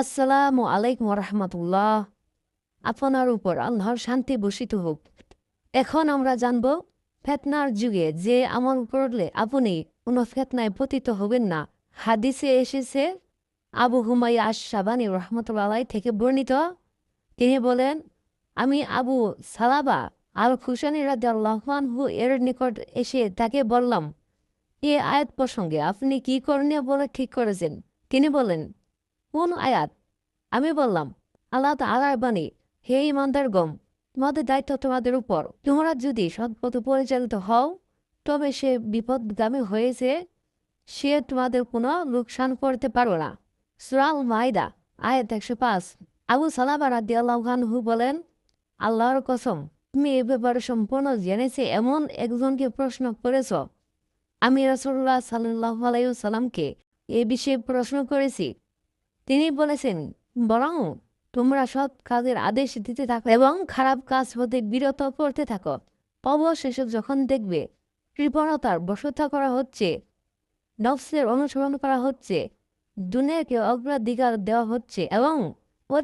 আসসালামু আলাইকুম রহমতুল্লাহ আপনার উপর আল্লাহর শান্তি বসিত হোক। এখন আমরা জানব ফেতনার যুগে যে আমল করলে আপনি কোনো ফেতনায় পতিত হবেন না। হাদিসে এসেছে, আবু হুমাই আশাবানী রহমতুল্লাহ থেকে বর্ণিত। তিনি বলেন, আমি আবু সালাবা আল খুশানি রাজা এর নিকট এসে তাকে বললাম, এ আয়াত প্রসঙ্গে আপনি কি করণীয় বলে ঠিক করেছেন? তিনি বলেন কোন আয়াত? আমি বললাম, আল্লাহ তালার বাণী, হে ইমানদার গম, তোমাদের দায়িত্ব তোমাদের উপর। তোমরা যদি সৎপথ পরিচালিত হও, তবে সে বিপদগামী হয়েছে, সে তোমাদের কোনো লোকসান করতে পারো না। সুরাল মাইদা আয়াত একশো পাঁচ। আবু সালাবা রাদি আল্লাহানহু বলেন, আল্লাহর কসম, তুমি এ ব্যাপারে সম্পূর্ণ জেনেছে, এমন একজনকে প্রশ্ন করেছ। আমি রসুল্লাহ সাল্লাহ আলাইসাল্লামকে এ বিষয়ে প্রশ্ন করেছি। তিনি বলেছেন, বরং তোমরা সৎ কাজের আদেশ দিতে থাকো এবং খারাপ কাজ হতে বিরত করতে থাকো। অবশেষে যখন দেখবে কৃপণতার বসতা করা হচ্ছে, নফসের অনুসরণ করা হচ্ছে, দুনিয়াকে অগ্রাধিকার দেওয়া হচ্ছে এবং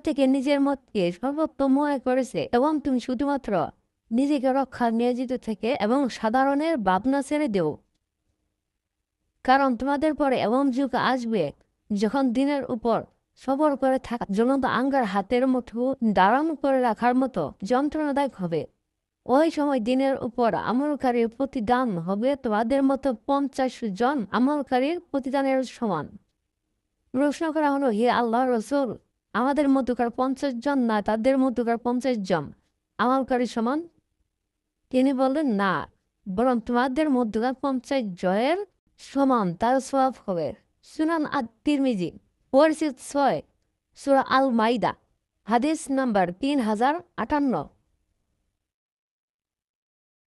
থেকে নিজের মতকে সর্বোত্তম মনে করেছে এবং তুমি শুধুমাত্র নিজেকে রক্ষা নিয়োজিত থেকে এবং সাধারণের ভাবনা ছেড়ে দেও। কারণ তোমাদের পরে এমন যুগ আসবে যখন দিনের উপর সবর করে থাকা জ্বলন্ত আঙ্গার হাতের মুঠো দাঁড়ান করে রাখার মতো যন্ত্রণাদায়ক হবে। ওই সময় দিনের উপর আমলকারীর প্রতিদান হবে তোমাদের মতো পঞ্চাশ জন আমলকারীর প্রতিদানের সমান। প্রশ্ন করা হলো, হে আল্লাহ রসুল, আমাদের মধ্যকার পঞ্চাশ জন না তাদের মধ্যকার পঞ্চাশ জন আমলকারী সমান? তিনি বললেন, না, বরং তোমাদের মধ্যকার পঞ্চাশ জয়ের সমান তার সব হবে। সুনান আদ তিরমিজি পরিচিত ছয় সুরা আল মাইদা হাদিস নাম্বার তিন হাজার আটান্ন।